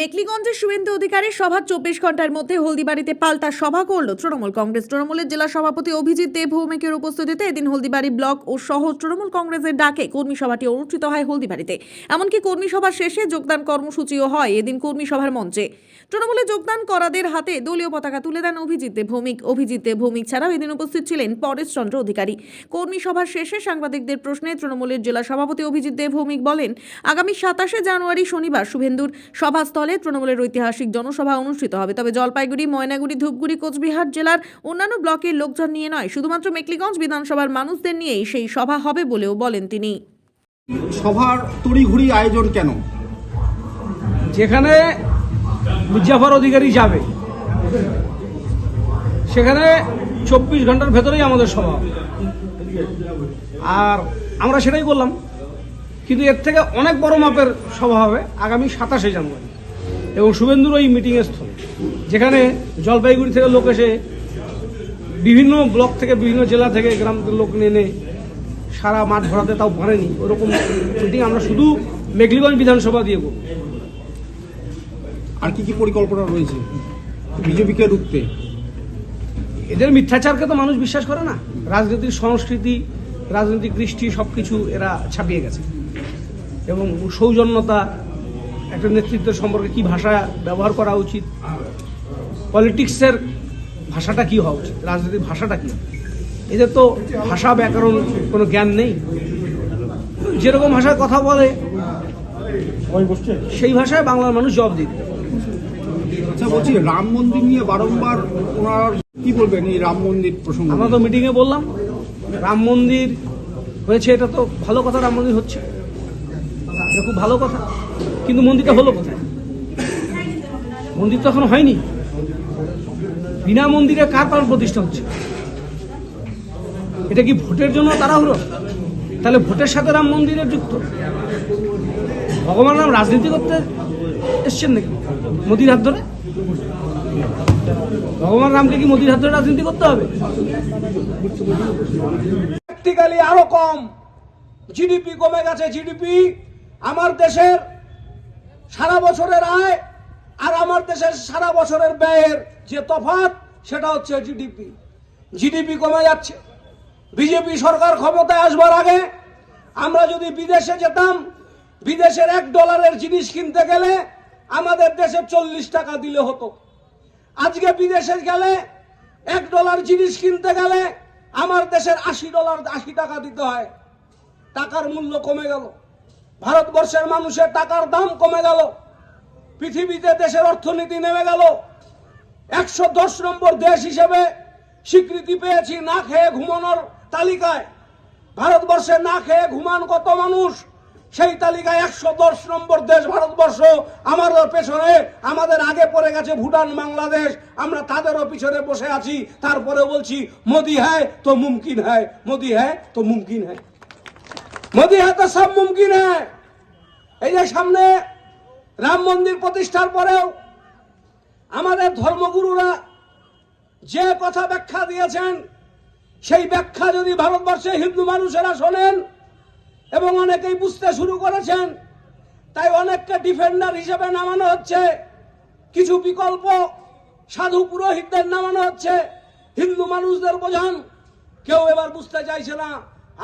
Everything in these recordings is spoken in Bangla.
মেকলিগঞ্জের শুভেন্দু অধিকারী সভা চব্বিশ ঘণ্টার মধ্যে হলদিবাড়িতে পাল্টা সভা করল তৃণমূল কংগ্রেস। তৃণমূলের জেলা সভাপতি অভিজিৎ দেব ভৌমিকের উপস্থিতিতে এদিন হলদিবাড়ি ব্লক ও সহ তৃণমূল কংগ্রেসের ডাকে কর্মী সভাটি অনুষ্ঠিত হয় হলদিবাড়িতে। এমনকি কর্মী সভা শেষে যোগদান কর্মসূচিও হয় এদিন কর্মী সভার মঞ্চে। তৃণমূলে যোগদান করাদের হাতে দলীয় পতাকা তুলে দেন অভিজিৎ দেব ভৌমিক অভিজিৎ দেব ভৌমিক ছাড়াও এদিন উপস্থিত ছিলেন পরেশচন্দ্র অধিকারী। কর্মী সভার শেষে সাংবাদিকদের প্রশ্নে তৃণমূলের জেলা সভাপতি অভিজিৎ দেব ভৌমিক বলেন, আগামী সাতাশে জানুয়ারি শনিবার শুভেন্দুর সভাস্থলে তৃণমূলের ঐতিহাসিক জনসভা অনুষ্ঠিত হবে। তবে জলপাইগুড়ি ময়নাগুড়ি ধূপগুড়ি কোচবিহার জেলার অন্যান্য ব্লকের লোকজন নিয়ে নয়। শুধুমাত্র মেকলিগঞ্জ বিধানসভার মানুষদের নিয়েই সেই সভা হবে বলেও বলেন তিনি। সভার তড়িঘড়ি আয়োজন কেন? যেখানে মির্জাফর অধিকারী যাবে সেখানে চব্বিশ ঘণ্টার ভেতরেই আমাদের সভা আর আমরা সেটাই করলাম। কিন্তু এর থেকে অনেক বড় মাপের সভা হবে আগামী সাতাশে জানুয়ারি। এবং শুভেন্দুর ওই মিটিংয়ের স্থল যেখানে জলপাইগুড়ি থেকে লোক এসে বিভিন্ন ব্লক থেকে বিভিন্ন জেলা থেকে গ্রাম লোক নেনে সারা মাঠ ভরাতে তাও পারেনি। ওরকম মিটিং আমরা শুধু মেঘলিগঞ্জ বিধানসভা দিয়ে করব। আর কি কি পরিকল্পনা রয়েছে? বিজেপিকে রুখতে এদের মিথ্যাচারকে তো মানুষ বিশ্বাস করে না। রাজনৈতিক সংস্কৃতি রাজনৈতিক কৃষ্টি সব কিছু এরা ছাপিয়ে গেছে। এবং সৌজন্যতা একটা নেতৃত্ব সম্পর্কে কি ভাষা ব্যবহার করা উচিত? পলিটিক্সের ভাষাটা কি হওয়া উচিত? রাজনৈতিক ভাষাটা কি? এদের তো ভাষা ব্যাকরণ কোনো জ্ঞান নেই। যেরকম ভাষায় কথা বলে সেই ভাষায় বাংলার মানুষ জব দিত আচ্ছা বলছি রাম মন্দির নিয়ে বারংবার ওনার কি বলবেন এই রাম মন্দির প্রসঙ্গে? আমরা তো মিটিংয়ে বললাম রাম মন্দির হয়েছে এটা তো ভালো কথা রাম মন্দির হচ্ছে। এটা খুব ভালো কথা। কিন্তু মন্দিরটা হলো কোথায়? মন্দির তো এখনও হয়নি। বিনা মন্দিরে কার প্রাণ প্রতিষ্ঠা হচ্ছে? এটা কি ভোটের জন্য তাড়াহুড়ো? তাহলে ভোটের সাথে রাম মন্দিরের যুক্ত? ভগবান রাম রাজনীতি করতে এসছেন নাকি? মোদির হাত ধরে? ভগবান রামকে কি মোদির হাত ধরে রাজনীতি করতে হবে? আরও কম। জিডিপি কমে গেছে, জিডিপি। আমার দেশের সারা বছরের আয় আর আমার দেশের সারা বছরের ব্যয়ের যে তফাৎ, সেটা হচ্ছে জিডিপি জিডিপি কমে যাচ্ছে। বিজেপি সরকার ক্ষমতায় আসবার আগে আমরা যদি বিদেশে যেতাম, বিদেশের এক ডলারের জিনিস কিনতে গেলে আমাদের দেশে চল্লিশ টাকা দিলে হতো। আজকে বিদেশে গেলে এক ডলার জিনিস কিনতে গেলে আমার দেশের আশি ডলার, আশি টাকা দিতে হয়। টাকার মূল্য কমে গেল। ভারতবর্ষের মানুষের টাকার দাম কমে গেল। পৃথিবীতে দেশের অর্থনীতি নেমে গেল। একশো দশ নম্বর দেশ হিসেবে স্বীকৃতি পেয়েছি না খেয়ে ঘুমানোর তালিকায়। ভারতবর্ষে না খেয়ে ঘুমান কত মানুষ? সেই তালিকায় একশো দশ নম্বর দেশ ভারতবর্ষ। আমাদের পেছনে, আমাদের আগে পড়ে গেছে ভুটান, বাংলাদেশ। আমরা তাদেরও পিছনে বসে আছি। তারপরে বলছি, মোদি হ্যায় তো মুমকিন হ্যায়, মোদি হ্যায় তো মুমকিন হ্যায়। মোদি হ্যায় তো সব মুমকিন এই যে সামনে রাম মন্দির প্রতিষ্ঠার পরেও আমাদের ধর্মগুরুরা যে কথা ব্যাখ্যা দিয়েছেন, সেই ব্যাখ্যা যদি ভারতবর্ষে হিন্দু মানুষেরা শোনেন এবং অনেকেই বুঝতে শুরু করেছেন, তাই অনেককে ডিফেন্ডার হিসেবে নামানো হচ্ছে, কিছু বিকল্প সাধু পুরোহিতদের নামানো হচ্ছে, হিন্দু মানুষদের বোঝান, কেউ এবার বুঝতে চাইছে না।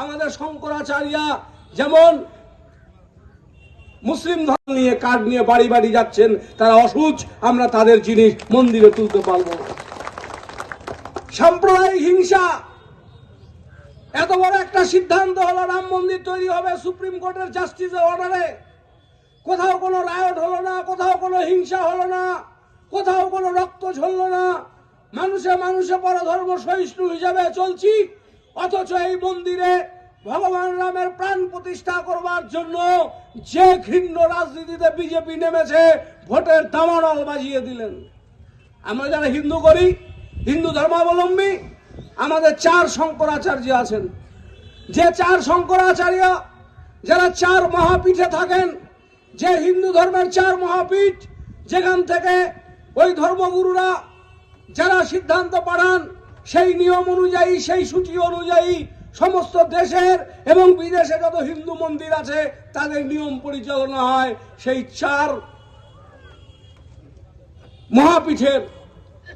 আমাদের শঙ্করাচার্য যেমন মুসলিম ধর্ম নিয়ে কার্ড নিয়ে বাড়ি বাড়ি যাচ্ছেন, তারা অসুচ, আমরা তাদের জিনিস মন্দিরে তুলতে পারব সাম্প্রদায়িক হিংসা, এত বড় একটা সিদ্ধান্ত হলো রাম মন্দির তৈরি হবে সুপ্রিম কোর্টের জাস্টিসের অর্ডারে। কোথাও কোনো রায়ট হলো না, কোথাও কোনো হিংসা হলো না, কোথাও কোনো রক্ত ঝরলো না। মানুষে মানুষে পরধর্ম সহিষ্ণু হিসাবে চলছি। অথচ এই মন্দিরে ভগবান রামের প্রাণ প্রতিষ্ঠা করবার জন্য যে ঘৃণ্য রাজনীতিতে বিজেপি নেমেছে, ভোটের দামানল বাজিয়ে দিলেন। আমরা যারা হিন্দু করি, হিন্দু ধর্মাবলম্বী, আমাদের চার শঙ্করাচার্য আছেন। যে চার শঙ্করাচার্য, যারা চার মহাপীঠে থাকেন, যে হিন্দু ধর্মের চার মহাপীঠ, যেখান থেকে ওই ধর্মগুরুরা যারা সিদ্ধান্ত পাঠান সেই নিয়ম অনুযায়ী, সেই সূচি অনুযায়ী সমস্ত দেশের এবং বিদেশে যত হিন্দু মন্দির আছে, তাদের নিয়ম পরিচালনা হয়। সেই চার মহাপীঠের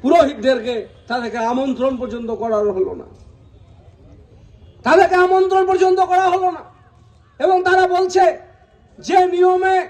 পুরোহিতদেরকে তাদেরকে আমন্ত্রণ পর্যন্ত করা হলো না। তাদেরকে আমন্ত্রণ পর্যন্ত করা হলো না। এবং তারা বলছে, যে নিয়মে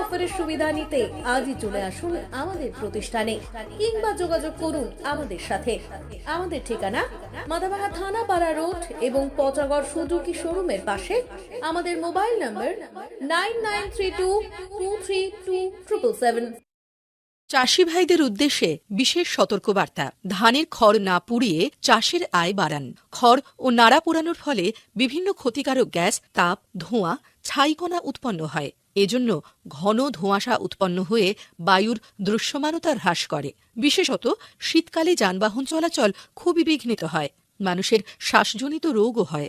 অফারের সুবিধা নিতে আজই চলে আসুন আমাদের প্রতিষ্ঠানে কিংবা যোগাযোগ করুন আমাদের সাথে। আমাদের ঠিকানা মাদাবাহা থানাপাড়া রোড এবং পচাগড় সুজুকি শোরুমের পাশে। আমাদের mobile number nine three two two three two seven. চাষি ভাইদের উদ্দেশ্যে বিশেষ সতর্কবার্তা। ধানের খড় না পুড়িয়ে চাষের আয় বাড়ান। খড় ও নাড়া পোড়ানোর ফলে বিভিন্ন ক্ষতিকারক গ্যাস, তাপ, ধোঁয়া, ছাইকণা উৎপন্ন হয়। এজন্য ঘন ধোঁয়াশা উৎপন্ন হয়ে বায়ুর দৃশ্যমানতা হ্রাস করে। বিশেষত শীতকালে যানবাহন চলাচল খুবই বিঘ্নিত হয়। মানুষের শ্বাসজনিত রোগও হয়।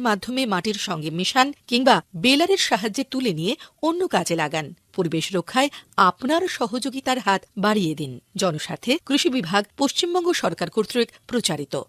মাধ্যমে মাটির সঙ্গে মিশান কিংবা বেলারের সাহায্যে তুলে নিয়ে অন্য কাজে লাগান। পরিবেশ রক্ষায় আপনার সহযোগিতার হাত বাড়িয়ে দিন। জনস্বার্থে কৃষি বিভাগ পশ্চিমবঙ্গ সরকার কর্তৃক প্রচারিত।